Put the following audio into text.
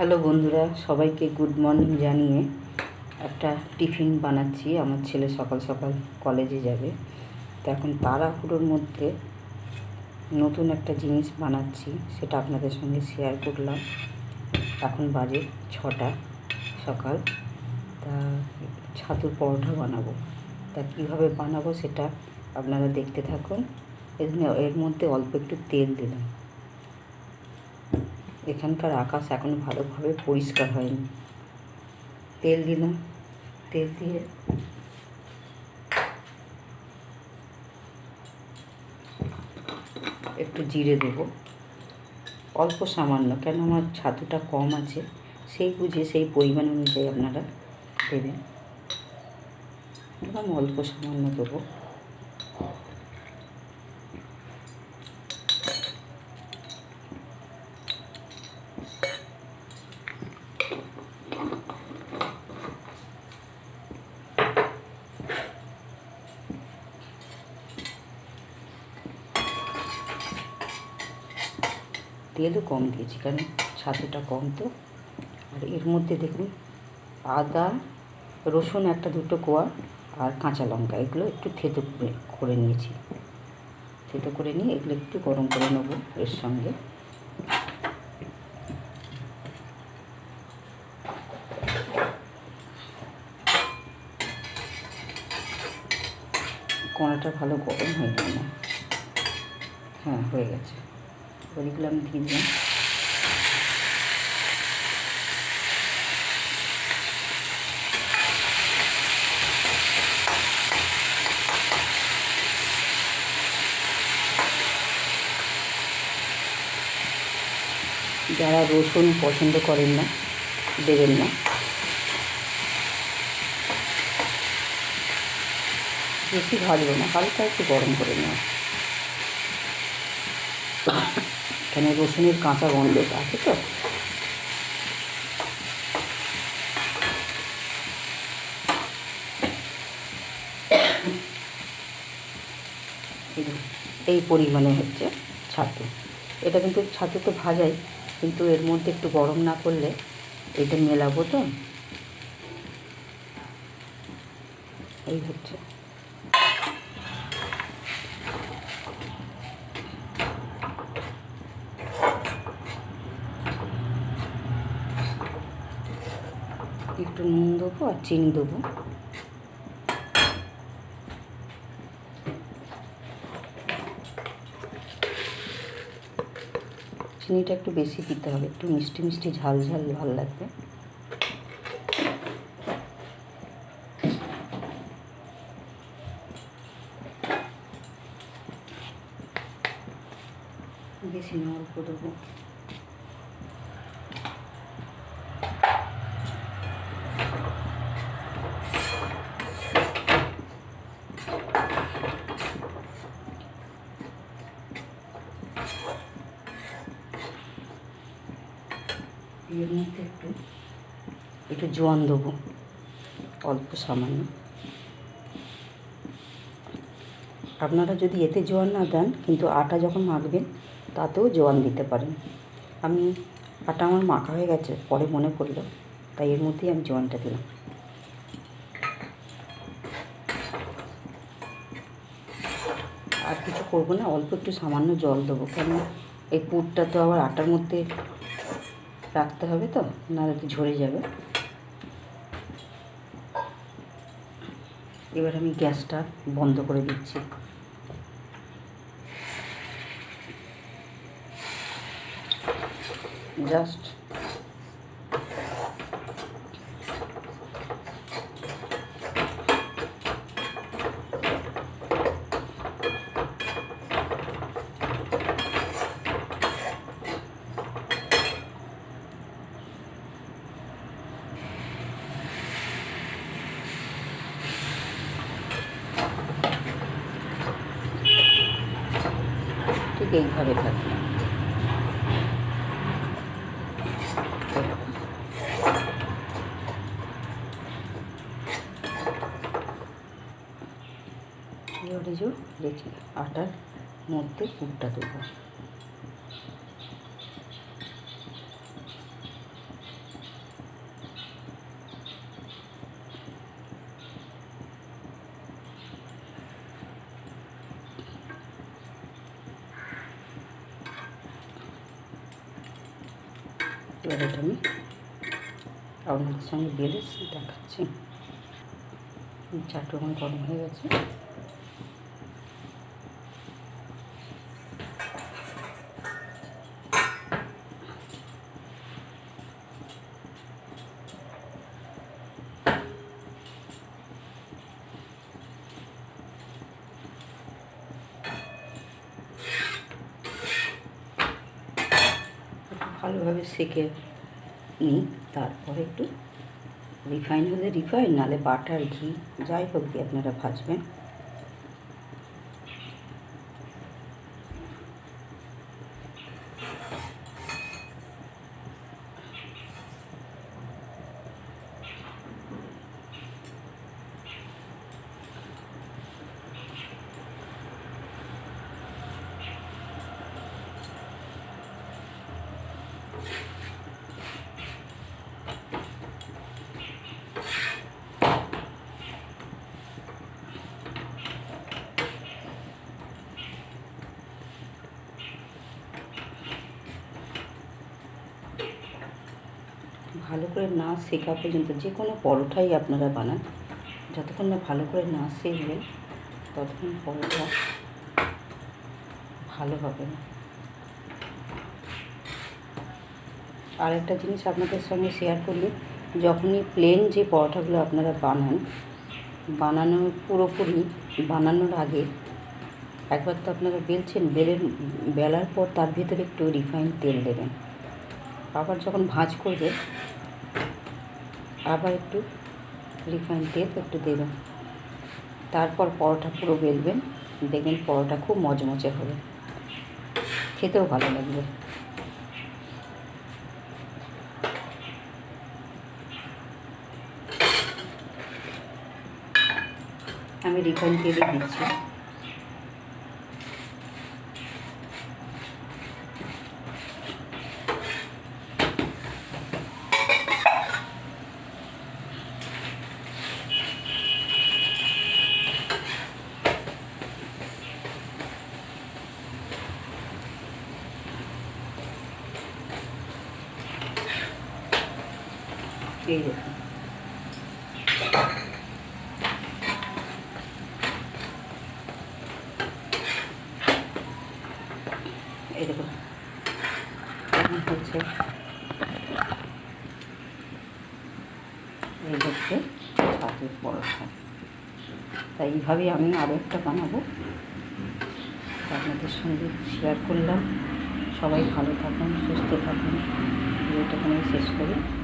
Hello বন্ধুরা, সবাইকে good morning জানিয়ে একটা টিফিন বানাচ্ছি। আমার ছেলে সকাল সকাল কলেজে যাবে। তো এখন তাড়াহুড়োর মধ্যে নতুন একটা জিনিস বানাচ্ছি, সেটা আপনাদের সঙ্গে শেয়ার করলাম। এখন বাজে ছটা সকাল। তা ছাতুর পরোটা বানাবো। তা কীভাবে বানাবো সেটা আপনারা দেখতে থাকুন। এর এর মধ্যে অল্প একটু তেল দিলাম। এখানকার আকাশ এখন ভালোভাবে পরিষ্কার হয়নি। তেল দিলাম তেল দিয়ে। একটু জিরে দেব। অল্প সামান্য, কেন আমার ছাতুটা কম আছে, সেই বুঝে, সেই পরিমাণ অনুযায়ী আপনারা দেবেন। এবং অল্প সামান্য দেবো। তেলও কম দিয়েছি, কারণ ছাতুটা কম তো। আর এর মধ্যে দেখুন, আদা, রসুন একটা দুটো কোয়া আর কাঁচা লঙ্কা, এগুলো একটু থেতো করে নিয়েছি। থেতো করে নিয়ে এগুলো একটু গরম করে নেব এর সঙ্গে। কড়াটা ভালো গরম হয়ে গেল না? হ্যাঁ হয়ে গেছে। ওইগুলো আমি দিয়ে দিলাম যারা রসুন পছন্দ করেন না, দেবেন না। বেশি ভাজবো না, হালকা একটু গরম করে নেওয়া। কেন রসুনের কাঁচা গন্ধ আছে? তো এই পরিমাণে হচ্ছে ছাতু। এটা কিন্তু ছাতু তো ভাজাই, কিন্তু এর মধ্যে একটু গরম না করলে এটা মেলাবো তো? এই হচ্ছে। একটু নুন দেবো আর চিনি দেবো। চিনিটা একটু বেশি দিতে হবে, একটু মিষ্টি মিষ্টি ঝাল ঝাল ভালো লাগবে। বেশি না, অল্প দেবো। এর মধ্যে একটু একটু জোয়ান দেবো, অল্প সামান্য। আপনারা যদি এতে জোয়ান না দেন, কিন্তু আটা যখন মাখবেন, তাতেও জোয়ান দিতে পারেন। আমি, আটা আমার মাখা হয়ে গেছে, পরে মনে পড়ল, তাই এর মধ্যেই আমি জোয়ানটা দিলাম। আর কিছু করব না, অল্প একটু সামান্য জল দেবো। কেন এই পুরটা তো আবার আটার মধ্যে রাখতে হবে তো, নাহলে তো ঝরে যাবে। এবার আমি গ্যাসটা বন্ধ করে দিচ্ছি। জাস্ট এইভাবে যে আটার মধ্যে পুরটা দেবো। এবার আমি আপনাদের সঙ্গে বেলে দেখাচ্ছি। চাটু আমার গরম হয়ে গেছে একটু ভালোভাবে সেকে নিই, তারপরে একটু রিফাইন হলে রিফাইন নাহলে বাটার, ঘি, যাই হোক দিয়ে আপনারা ভাজবেন। ভালো করে না শেখা পর্যন্ত, যে কোনো পরোটাই আপনারা বানান। যতক্ষণ না ভালো করে না শিখবেন, ততক্ষণ পরোটা ভালো হবে না। আর একটা জিনিস আপনাদের সঙ্গে শেয়ার করলে, যখনই প্লেন যে পরোটাগুলো আপনারা বানান, বানানো পুরোপুরি বানানোর আগে একবার তো আপনারা বেলছেন, বেলের বেলার পর তার ভিতরে একটু রিফাইন তেল দেবেন। আবার যখন ভাঁজ করবে, আবার একটু রিফাইন তেল একটু দেবেন। তারপর পরোটা পুরো বেলবেন, দেখবেন পরোটা খুব মচমচে হবে। খেতেও ভালো লাগবে। আমি রিফাইন তেলে দিচ্ছি। এই দেখুন এই দেখুন কেমন হচ্ছে এই হচ্ছে ছাতুর পরোটা। তাই এইভাবেই আমি আরও একটা বানাবো। আপনাদের সঙ্গে শেয়ার করলাম। সবাই ভালো থাকুন, সুস্থ থাকুন। ভিডিওটা আমি শেষ করি।